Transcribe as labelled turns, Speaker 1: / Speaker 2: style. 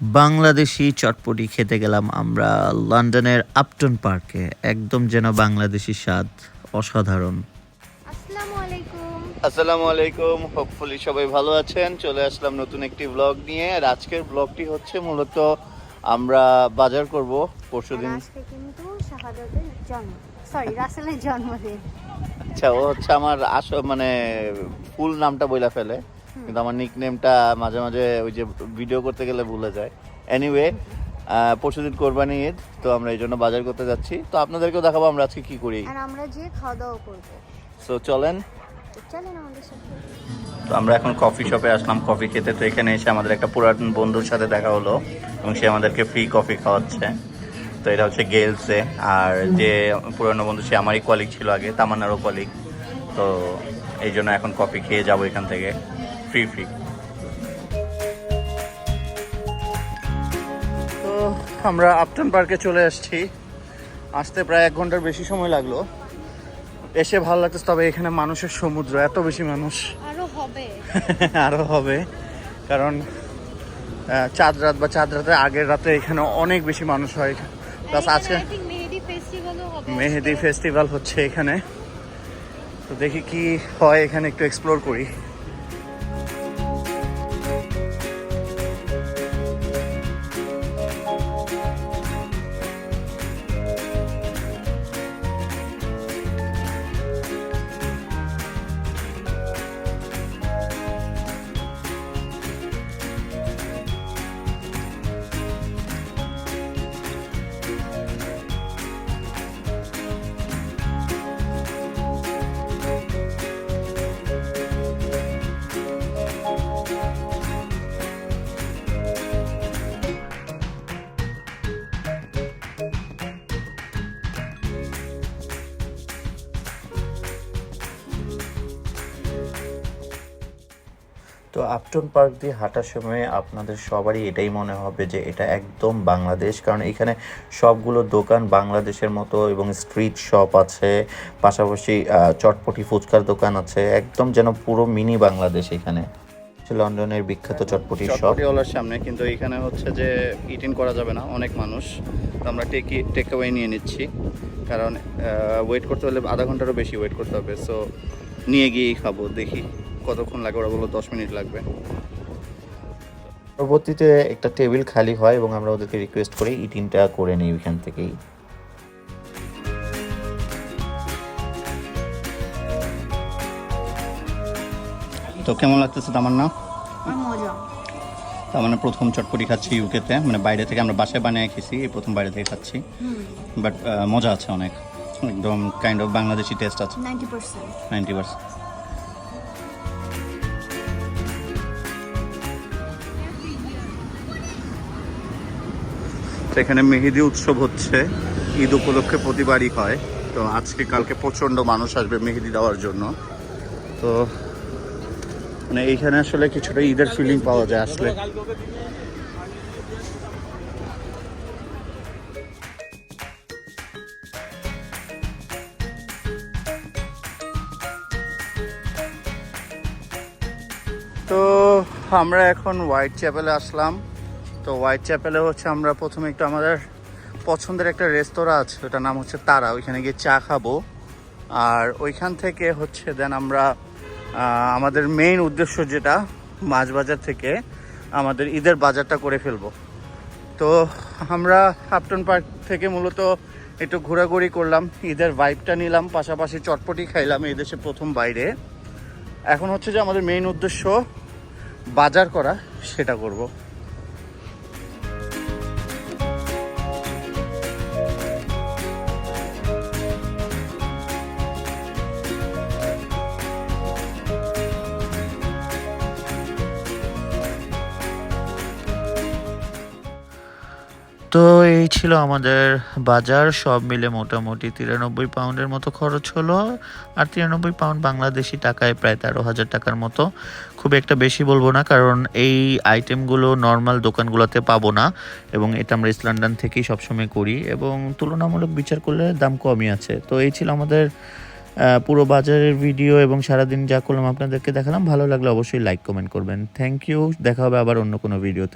Speaker 1: বাংলাদেশি চটপটি খেতে গেলাম আমরা লন্ডনের আপটন পার্কে। একদম যেন বাংলাদেশি স্বাদ অসাধারণ।
Speaker 2: আসসালামু আলাইকুম
Speaker 1: হোপফুলি সবাই ভালো আছেন। চলে আসলাম নতুন একটি ব্লগ নিয়ে। আর আজকের ব্লগটি হচ্ছে মূলত আমরা বাজার করব পরশুদিন।
Speaker 2: আজকে কিন্তু শাহাদাতের জন্ম সরি রাসেলের জন্মদিন।
Speaker 1: আচ্ছা ও হচ্ছে আমার আস মানে ফুল নামটা বইলা ফেলে। কিন্তু আমার নিক নেমটা মাঝে মাঝে ওই যে ভিডিও করতে গেলে ভুলে যায়। এনিওয়ে পরশুদিন কোরবানি ঈদ তো আমরা এই জন্য বাজার করতে যাচ্ছি। তো আপনাদেরকেও দেখাবো আমরা আজকে কি করি।
Speaker 2: আর আমরা যে খাওয়া দাওয়া করব।
Speaker 1: সো চলেন।
Speaker 2: তো চলেন আমাদের সাথে।
Speaker 1: তো আমরা এখন কফি শপে আসলাম কফি খেতে। তো এখানে এসে আমাদের একটা পুরাতন বন্ধুর সাথে দেখা হলো এবং সে আমাদেরকে ফ্রি কফি খাওয়াচ্ছে। তো এটা হচ্ছে গেলসে আর যে পুরানো বন্ধু সে আমারই কলিগ ছিল আগে তামান্নারও কলিগ তো এই জন্য এখন কফি খেয়ে যাব এখান থেকে। ফ্রি ফ্রি তো আমরা আপটন পার্কে চলে আসছি। আসতে প্রায় এক ঘণ্টার বেশি সময় লাগল। এসে ভালো লাগতেছে তবে এখানে মানুষের সমুদ্র এত বেশি মানুষ।
Speaker 2: আরও হবে।
Speaker 1: আরও হবে। কারণ চাঁদ রাত বা চাঁদ রাতের আগের রাতে এখানে অনেক বেশি মানুষ হয়। প্লাস আজকে
Speaker 2: মেহেদি
Speaker 1: মেহেদি ফেস্টিভ্যাল হচ্ছে এখানে। তো দেখি কি হয় এখানে একটু এক্সপ্লোর করি। তো আপটন পার্ক দিয়ে হাঁটার সময় আপনাদের সবারই এটাই মনে হবে যে এটা একদম বাংলাদেশ। কারণ এখানে সবগুলো দোকান বাংলাদেশের মতো এবং স্ট্রিট শপ আছে পাশাপাশি চটপটি ফুচকার দোকান আছে একদম যেন পুরো মিনি বাংলাদেশ এখানে। লন্ডনের বিখ্যাত চটপটি শপ
Speaker 3: চটপটিওয়ালার সামনে কিন্তু এখানে হচ্ছে যে ইটিন করা যাবে না অনেক মানুষ। তো আমরা টেক টেক অ্যাওয়ে নিয়ে নিচ্ছি। কারণ ওয়েট করতে হলে আধা ঘন্টারও বেশি ওয়েট করতে হবে। সো নিয়ে গিয়েই খাব দেখি। কতক্ষণ লাগবে ওরা বলল দশ মিনিট লাগবে।
Speaker 1: পরবর্তীতে একটা টেবিল খালি হয় এবং আমরা ওদেরকে রিকোয়েস্ট করি ইটিনটা করে নিই ওইখান থেকেই।
Speaker 3: তো কেমন লাগতেছে তার না তার মানে প্রথম চটপটি খাচ্ছি ইউকেতে। মানে বাইরে থেকে আমরা বাসায় বানিয়ে খেয়েছি এই প্রথম বাইরে থেকে খাচ্ছি। বাট মজা আছে অনেক। একদম কাইন্ড অফ বাংলাদেশি টেস্ট আছে।
Speaker 2: নাইনটি পার্সেন্ট
Speaker 3: নাইনটি পার্সেন্ট তো এখানে মেহেদি উৎসব হচ্ছে। ঈদ উপলক্ষে প্রতিবারই হয়। তো আজকে, কালকে প্রচণ্ড মানুষ আসবে মেহেদি দেওয়ার জন্য। তো মানে এইখানে আসলে কিছুটা ঈদের ফিলিং পাওয়া যায় আসলে। তো আমরা এখন হোয়াইট চ্যাপেলে আসলাম। তো হোয়াইট চ্যাপেলে হচ্ছে আমরা প্রথমে একটু আমাদের পছন্দের একটা রেস্তোরাঁ আছে, ওটার নাম হচ্ছে তারা। ওইখানে গিয়ে চা খাব। আর ওইখান থেকে হচ্ছে দেন আমরা আমাদের মেইন উদ্দেশ্য যেটা মাছ বাজার থেকে আমাদের ঈদের বাজারটা করে ফেলব। তো আমরা হাফটন পার্ক থেকে মূলত একটু ঘোরাঘুরি করলাম, ঈদের ভাইবটা নিলাম, পাশাপাশি চটপটি খাইলাম, এই দেশে প্রথম বাইরে। এখন হচ্ছে যে আমাদের মেইন উদ্দেশ্য বাজার করা, সেটা করব।
Speaker 1: তো এই ছিল আমাদের বাজার। সব মিলে মোটামুটি তিরানব্বই পাউন্ডের মতো খরচ হলো। আর তিরানব্বই পাউন্ড বাংলাদেশি টাকায় প্রায় তেরো হাজার টাকার মতো। খুব একটা বেশি বলব না, কারণ এই আইটেমগুলো নর্মাল দোকানগুলোতে পাবো না। এবং এটা আমরা ইস্ট লন্ডন থেকেই সবসময় করি। এবং তুলনামূলক বিচার করলে দাম কমই আছে। তো এই ছিল আমাদের পুরো বাজারের ভিডিও এবং সারাদিন যা করলাম আপনাদেরকে দেখালাম। ভালো লাগলে অবশ্যই লাইক কমেন্ট করবেন। থ্যাংক ইউ দেখা হবে আবার অন্য কোনো ভিডিওতে